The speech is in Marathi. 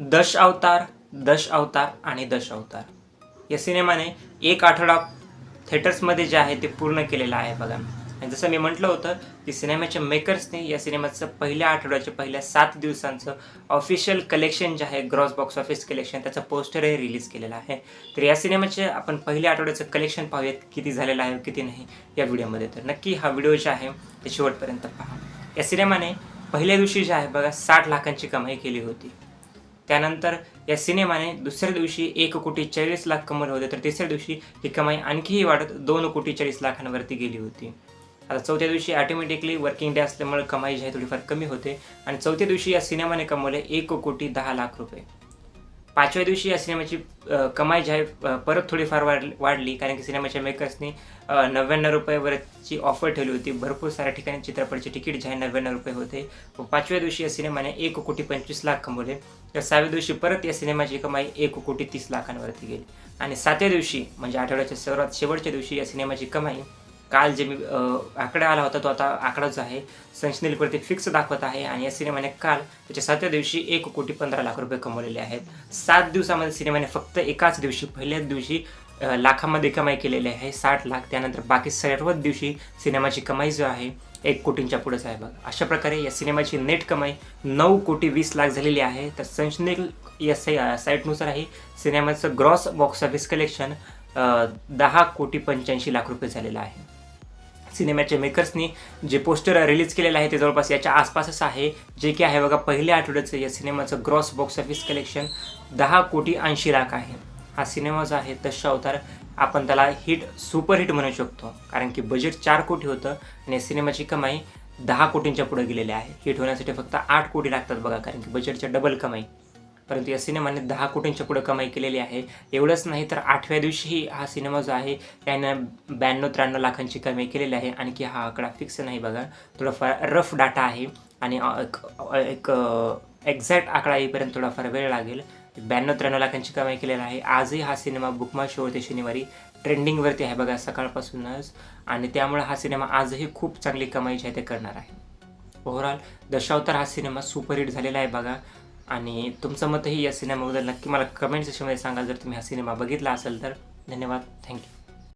दश अवतार दश अवतार आणि दश अवतार. या सिनेमाने एक आठवडा थिएटर्समध्ये जे आहे ते पूर्ण केलेलं आहे बघा. आणि जसं मी म्हटलं होतं की सिनेमाच्या मेकर्सने या सिनेमाचं पहिल्या आठवड्याच्या पहिल्या सात दिवसांचं ऑफिशियल कलेक्शन जे आहे ग्रॉस बॉक्स ऑफिस कलेक्शन त्याचं पोस्टरही रिलीज केलेलं आहे. तर या सिनेमाचे आपण पहिल्या आठवड्याचं कलेक्शन पाहूयात किती झालेलं आहे किती नाही या व्हिडिओमध्ये. तर नक्की हा व्हिडिओ जे आहे ते शेवटपर्यंत पहा. या सिनेमाने पहिल्या दिवशी जे आहे बघा साठ लाखांची कमाई केली होती. त्यानंतर या सिनेमाने दुसऱ्या दिवशी एक कोटी चाळीस लाख कमवले होते तर तिसऱ्या दिवशी ही कमाई आणखीही वाढत दोन कोटी चाळीस लाखांवरती गेली होती. आता चौथ्या दिवशी ऑटोमॅटिकली वर्किंग डे असल्यामुळे कमाई जी आहे थोडीफार कमी होते आणि चौथ्या दिवशी या सिनेमाने कमवले एक कोटी दहा लाख रुपये. पाचव्या दिवशी या सिनेमाची कमाई जी आहे परत थोडीफार वाढ वाढली. कारण की सिनेमाच्या मेकर्सनी नव्याण्णव रुपयावरची ऑफर ठेवली होती. भरपूर साऱ्या ठिकाणी चित्रपटाचे तिकीट जे आहे नव्याण्णव रुपये होते. व पाचव्या दिवशी या सिनेमाने एक कोटी पंचवीस लाख कमवले. तर सहाव्या दिवशी परत या सिनेमाची कमाई एक कोटी तीस लाखांवरती गेली. आणि सातव्या दिवशी म्हणजे आठवड्याच्या सर्वात शेवटच्या दिवशी या सिनेमाची कमाई काल जे मी आकडा आला होता तो आता आकडा जो आहे संशनेलवरती फिक्स दाखवत आहे आणि या सिनेमाने काल त्याच्या सातव्या दिवशी एक कोटी पंधरा लाख रुपये कमवलेले आहेत. सात दिवसामध्ये सिनेमाने फक्त एकाच दिवशी पहिल्याच दिवशी लाखामध्ये कमाई केलेली आहे साठ लाख. त्यानंतर बाकी सर्वच दिवशी सिनेमाची कमाई जो आहे एक कोटींच्या पुढेच आहे बघ. अशा प्रकारे या सिनेमाची नेट कमाई नऊ कोटी वीस लाख झालेली आहे. तर संशनेल या साई साईटनुसार आहे सिनेमाचं ग्रॉस बॉक्स ऑफिस कलेक्शन दहा कोटी पंच्याऐंशी लाख रुपये झालेलं आहे. सिनेमाच्या मेकर्सनी जे पोस्टर रिलीज केलेलं आहे ते जवळपास याच्या आसपासच आहे. जे की आहे बघा पहिल्या आठवड्याचं या सिनेमाचं ग्रॉस बॉक्स ऑफिस कलेक्शन दहा कोटी ऐंशी लाख आहे. हा सिनेमा जो आहे तशा अवतार आपण त्याला हिट सुपर हिट म्हणू शकतो. कारण की बजेट चार कोटी होतं आणि या सिनेमाची कमाई दहा कोटींच्या पुढे गेलेली आहे. हिट होण्यासाठी फक्त आठ कोटी लागतात बघा कारण की बजेटच्या डबल कमाई. परंतु या सिनेमाने दहा कोटींच्या पुढे कमाई केलेली आहे. एवढंच नाही तर आठव्या दिवशीही हा सिनेमा जो आहे त्यानं ब्याण्णव त्र्याण्णव लाखांची कमाई केलेली आहे. आणखी हा आकडा फिक्स नाही बघा. थोडाफार रफ डाटा आहे आणि एक- एक एक्झॅक्ट आकडा येईपर्यंत थोडाफार वेळ लागेल. ब्याण्णव त्र्याण्णव लाखांची कमाई केलेली आहे. आजही हा सिनेमा बुकमा शोवरती शनिवारी ट्रेंडिंगवरती आहे बघा सकाळपासूनच. आणि त्यामुळे हा सिनेमा आजही खूप चांगली कमाई जी आहे ते करणार आहे. ओव्हरऑल दशावतार हा सिनेमा सुपरहिट झालेला आहे बघा. आणि तुमचं मतही या सिनेमाबद्दल नक्की मला कमेंट सेक्शनमध्ये सांगा जर तुम्ही हा सिनेमा बघितला असेल तर धन्यवाद. थँक्यू